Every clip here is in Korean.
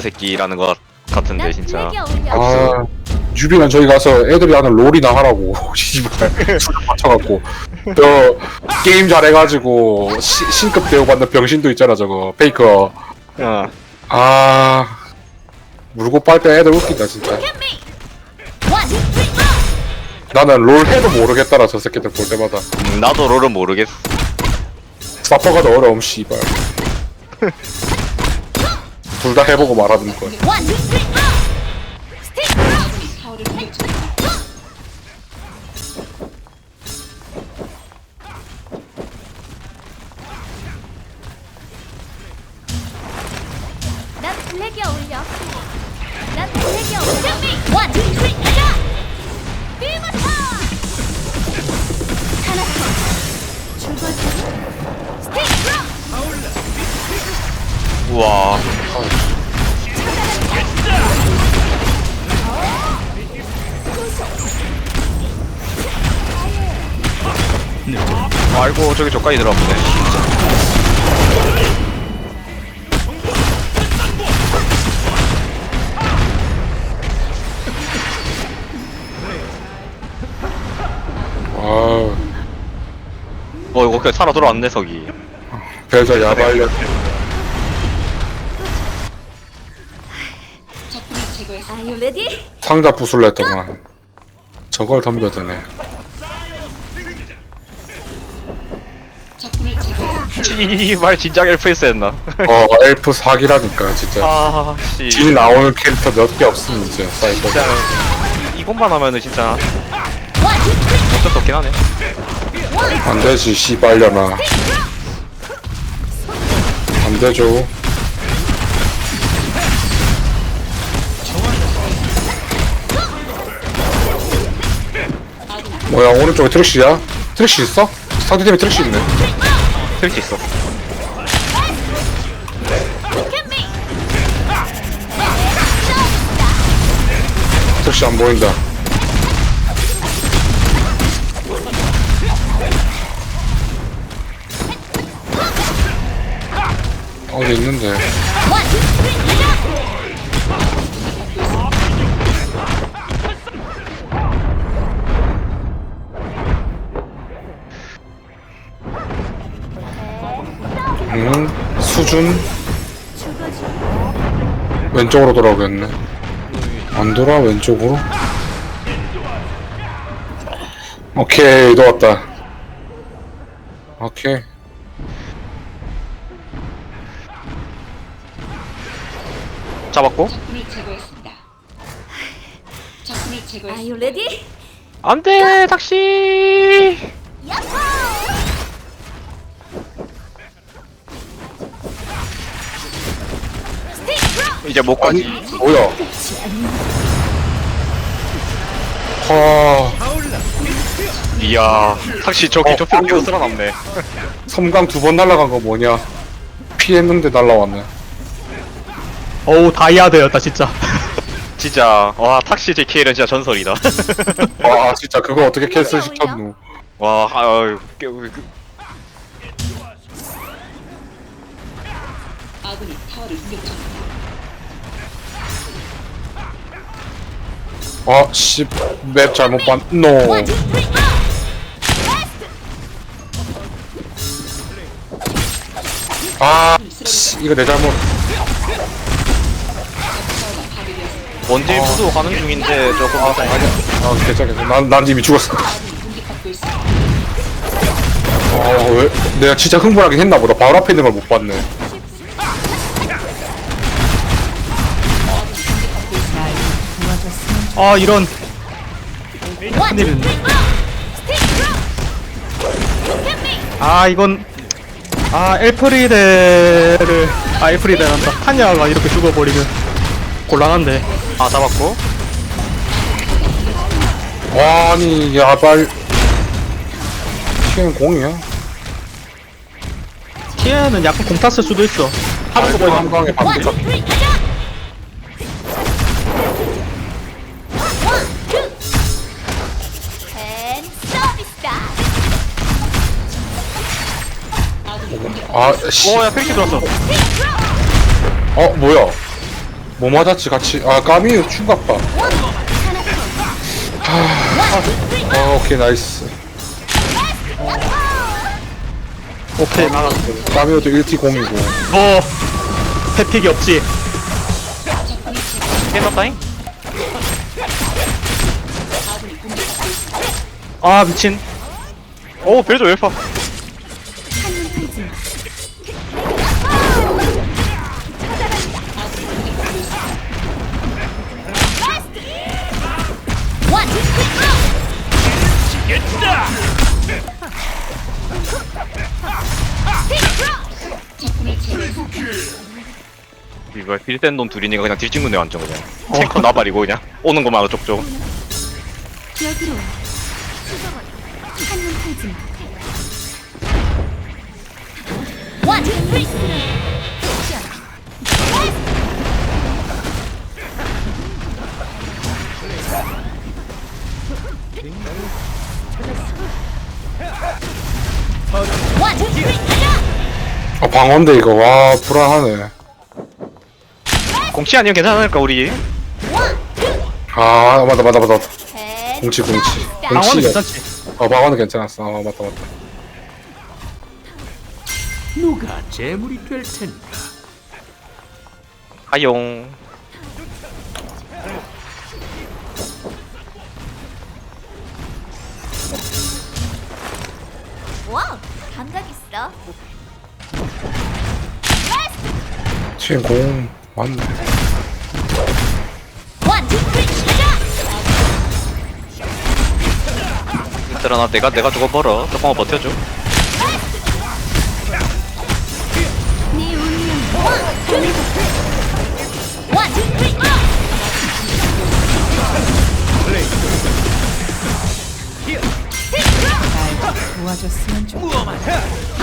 새끼라는 것 같은데 난 진짜. 아 유빈은 저기 가서 애들이 하는 롤이나 하라고. 씨발. 술 맞춰갖고. 저 게임 잘해가지고 시, 신급 대우 받는 병신도 있잖아 저거. 페이커. 어. 아 물고 빨 때 애들 웃긴다 진짜. 나는 롤 해도 모르겠더라 저 새끼들 볼 때마다. 음, 나도 롤은 모르겠어. 사퍼가 더 어려움 씨발 둘 다 해보고 말하는 거야 아이고 저기 저까지 들어가보네 아 어 이거 그냥 살아 돌아왔네 석이. Are you ready? 상자 부술래 했더만 저걸 덤벼드네 씨발 진작 엘프에스 했나? 어 엘프 사기라니까 진짜. 아 씨. 딜 나오는 캐릭터 몇 개 없음 이제 사이버. 진짜 이- 이것만 하면은 진짜 어쩔 수 없긴 하네. 안되지 씨발려나 안되죠. 뭐야 오른쪽에 트릭시야? 트릭시 있어? 상대팀에 트릭시 있네 트릭 있어. 트릭시 안 보인다. 어디 있는데 응? 수준? 왼쪽으로 돌아오겠네 안 돌아 왼쪽으로? 오케이 놓았다 오케이 잡았고 제거했습니다. 제거했습니다. you ready? 안돼 탁시 야호! 이제 못 가지. 뭐야? 하. 이야. 탁시 저기 저 피로 끼고 살아남네. 섬광 두 번 날라간 거 뭐냐? 피했는데 날라왔네. 어우 다이아드였다 진짜. 진짜. 와 탁시 JK는 진짜 전설이다. 와 진짜 그거 어떻게 캔슬 시켰노? 와 아유 깨- 그- 아군이 타워를 공격 중 아 씨 맵 잘못 봤노. One, two, three, go. 아 씨, 이거 내 잘못. 타워가 파괴되었습니다. 원딜 부수 가는 중인데 조금 아, 아 괜찮아 괜찮아. 난, 난 이미 죽었어. 있습니다. 아왜? 내가 진짜 흥분하긴 했나 보다. 바로 앞에 있는 걸 못 봤네 아 이런. 큰일이네. me. 아 이건 아 엘프리데를 아 엘프리데란다. 타냐가 이렇게 죽어버리면 곤란한데. 아 잡았고. 아니 야발. TN 공이야? 티에는 약간 공 탔을 수도 있어. 하는 거 보니까. 한방에 One, 반대 아군이 공격받고 아씨. 오야 페이크 들었어. 어 뭐야? 뭐 맞았지 같이 아 까미 충격파. 아 오케이 나이스. 오케이 나갔어 까미오도 1T 공이고. 어 패픽이 없지. 깨났다잉? 아 미친. 오 벨저 왜 파? 이거 딜센 놈 둘이니까 그냥 딜 찍는 애 완전 그냥 탱커 나발이고 그냥 오는 거만 쪽쪽 여기로 와. 한눈 팔지 마. 원, 투, 쓰리. 방어인데 이거. 와 불안하네. 공치 아니면 괜찮을까 우리? 아 맞다 맞다 맞다. 셋, 공치. 공치 방어는 공치가 괜찮지. 어 방어는 괜찮았어. 어 맞다 맞다. 누가 재물이 될 텐가? 하용. 와우, 감각 있어. 지금 공 맞네! 얘들아 나 내가 내가 저거 벌어 조금만 버텨줘 네! 도와줬으면 좋겠다.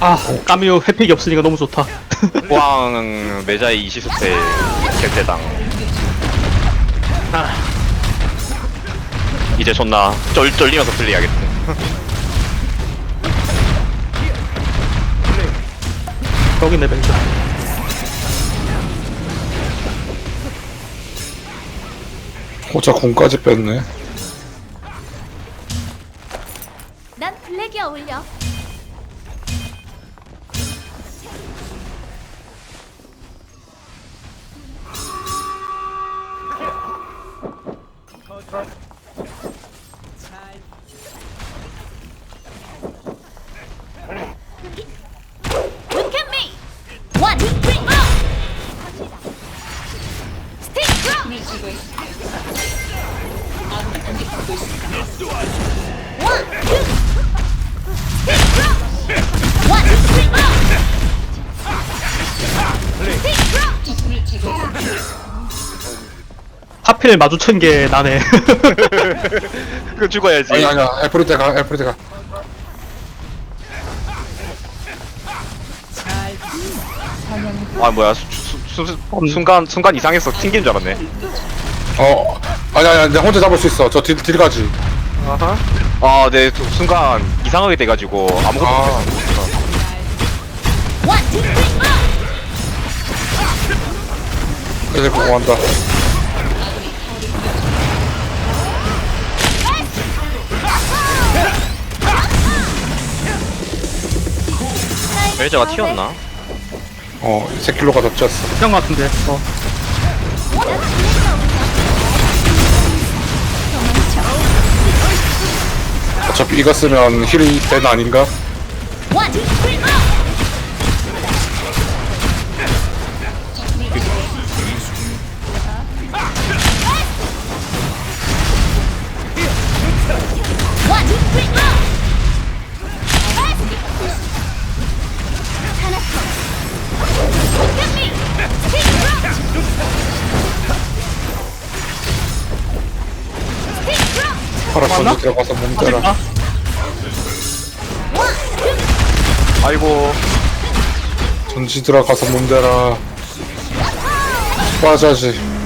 아 까미오 회픽이 없으니까 너무 좋다. 포항 매자의 20스테 결대당. 아. 이제 존나 쩔, 쩔리면서 플레이하겠다 여기 내 벤처. 호자 공까지 뺐네. 난 블랙이 어울려. 아군이 공격받고 있습니다. 적군을 제거했습니다. 하필 마주친 게 나네 그 죽어야지 아니 아니야 애플리테 가 애플리테 가아 뭐야 수, 수, 수, 순간 순간 이상했어 튕긴 줄 알았네. 어 아니 아니 내가 혼자 잡을 수 있어. 저 딜, 딜 가지. 아하. 아네 순간 이상하게 돼가지고 아무것도 아. 못했어. 애들 공한다. 벨저가 튀었나? 어 새킬로가 더 쪘어 그런 거 같은데 어. 어차피 이거 쓰면 힐이 된 아닌가? 들어가서 몸 하지 대라 마 One, two, 아이고 전지 들어가서 몸 대라 빠져지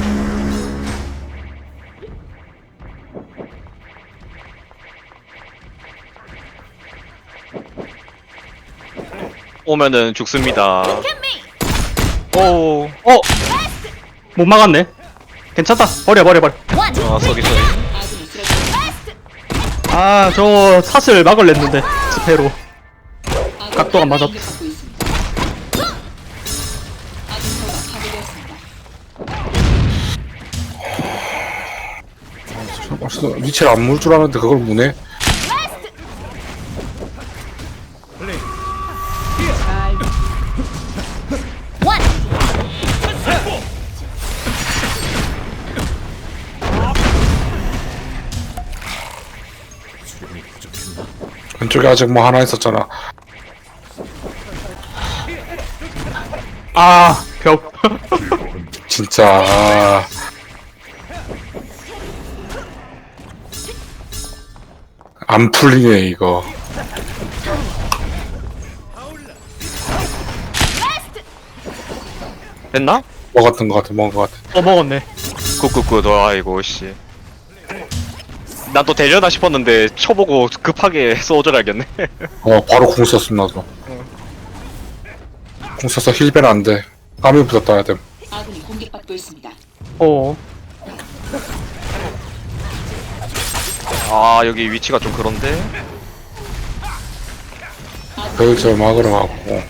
오면은 죽습니다. Look at me. 오. 어! 못 막았네. 괜찮다. 버려, 버려, 버려. 아 쏘기 쏘기. 아, 저 탓을 막을랬는데. 스페로. 아군이 각도가 맞았다. 공격받고 있습니다. 아군 타워가 파괴되었습니다. 벌써 위치를 안물줄 아는데 그걸 무네? 왼쪽에 아직 뭐 하나 있었잖아. 아, 벽. 진짜. 아. 안 풀리네 이거. 됐나? 먹었던 것 같아, 먹은 것 같아. 또 먹었네. 굿굿굿. 아이고 씨. 난 또 되려나 싶었는데 쳐보고 급하게 쏘절하겠네. 어, 바로 궁 썼음 나도. 궁 써서 힐벤 안 돼. 까미 붙었다 해야 됨. 아군이 공격받고 있습니다. 어. 아 여기 위치가 좀 그런데. 별저 막으러 가고.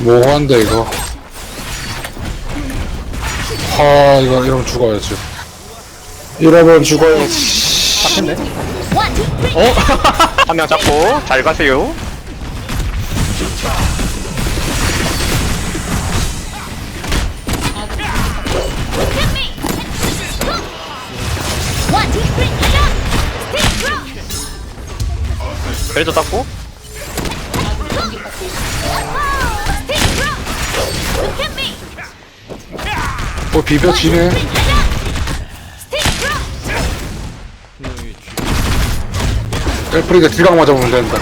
뭐한데 이거. 하, 이거 이러면 죽어야지. 이러면 죽어야지. 잡혔네. 어? 한 명 잡고 잘 가세요. 벨저 닦고. 뭐 비벼지네. 엘프리데 딜강 맞아보면 된다.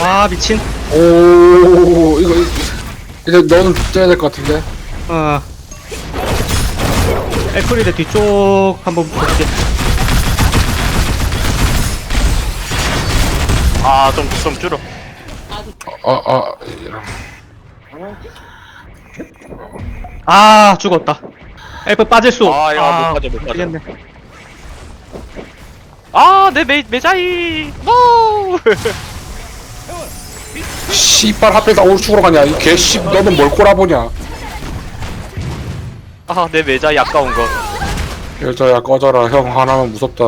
와, 미친. 오, 이거, 이- 이제 너는 떼야 될 것 같은데? 어. 애플리드 뒤쪽 한번 볼게. 아 좀 좀 줄여. 아, 아, 이런. 아, 죽었다. 엘프 빠질 수. 아, 야, 못 빠져, 못 빠져. 되겠네. 아내 메자이. 노. 씨발, 하필 다 우측으로 가냐? 이 개씨, 너는 뭘 꼬라보냐? 아내 메자이 아까운 거. 여자야, 꺼져라. 형 하나면 무섭다.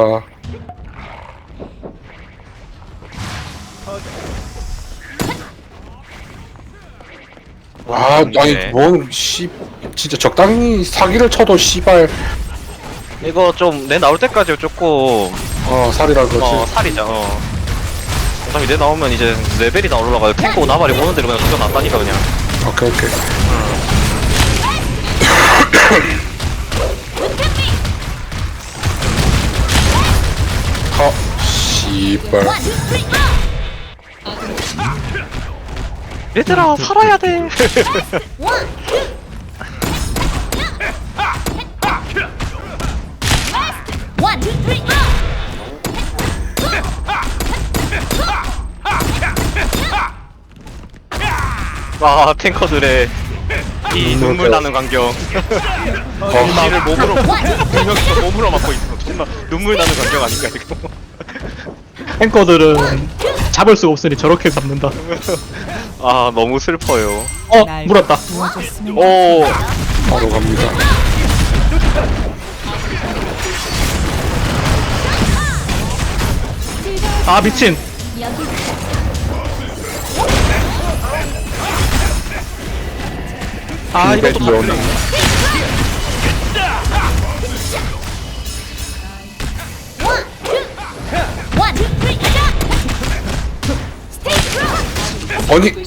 아, 아니, 네. 뭔, 씨, 진짜 적당히 사기를 쳐도, 씨발, 이거 좀 내 나올 때까지 조금 어, 살이랄 거지. 어 살이자. 어. 어차피 내 나오면 이제 레벨이 다 올라가요. 탱고 나발이 오는 대로 그냥 죽여 놨다니까 그냥. 오케이, 오케이. 하, 씨발. One, two, three. 얘들아 살아야 돼. 아 탱커들의 이 눈물 나는 광경. 이를 몸으로 분명히 몸으로 막고 있어. 정말 눈물 나는 광경 아닌가 이거. 탱커들은 잡을 수가 없으니 저렇게 잡는다. 아 너무 슬퍼요. 어, 물었다. 오. 바로 갑니다. 아, 미친. 아, 이것도. Stay strong. 아니.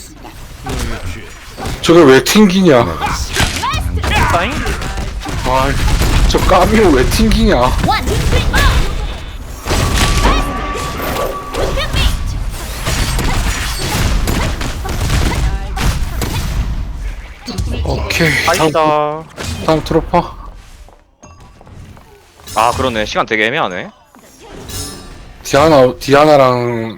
저게 왜 튕기냐? 사인? 아, 저 까미를 왜 튕기냐? 오케이. 다음, 아니다. 다음 트로퍼. 아 그러네 시간 되게 애매하네. 디아나, 디아나랑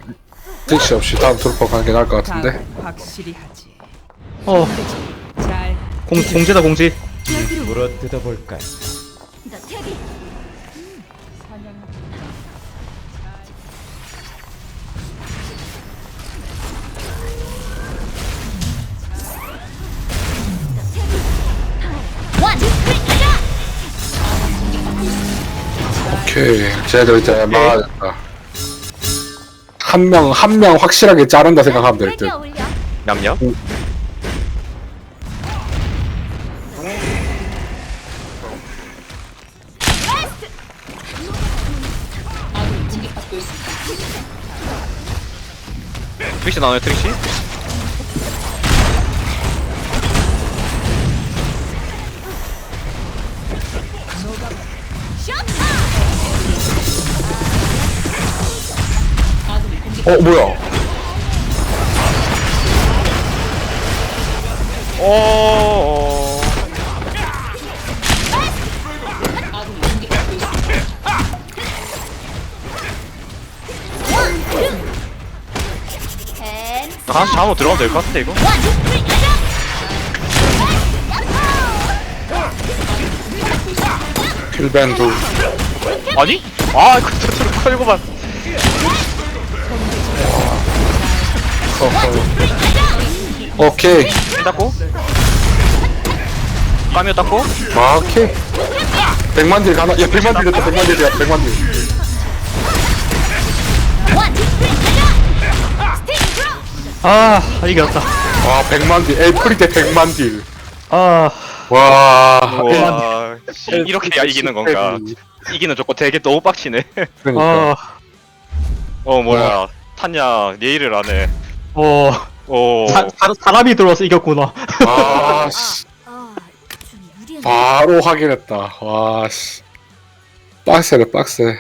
택시 없이 다음 트루퍼 가는 게 나을 것 같은데 확실히 하지. 어 잘 공, 공지다 공지 물어뜯어 볼까 오케이 쟤들 이제 막아야겠다. 한 명 한 명 확실하게 자른다 생각하면 될 듯. 세게 올려. 냠냠. 트릭시 나오네 트릭시 어 뭐야 있습니다. 앤 하나씩 잡으면 들어가면 될것 같은데 이거! 킬밴드 아니? 아 저쪽으로 걸고만 오케이. 닦고. 까미오 닦고. 아, 오케이. 백만 딜 가나. 야 백만 딜 됐다 백만 딜이야 백만 딜! 아 이겼다. 와, 100만 딜. 엘프리 때 100만 딜. 아. 와. 와 씨, 이렇게 해야 이기는 건가? 이기는 조건 되게 너무 빡치네. 그러니까. 아, 어 뭐야. 탔냐 예의를 안해 어, 오 사, 사, 사람이 들어와서 이겼구나. 아, 씨. 아, 좀 유리한 바로 확인했다. 와, 씨. 빡세네, 빡세.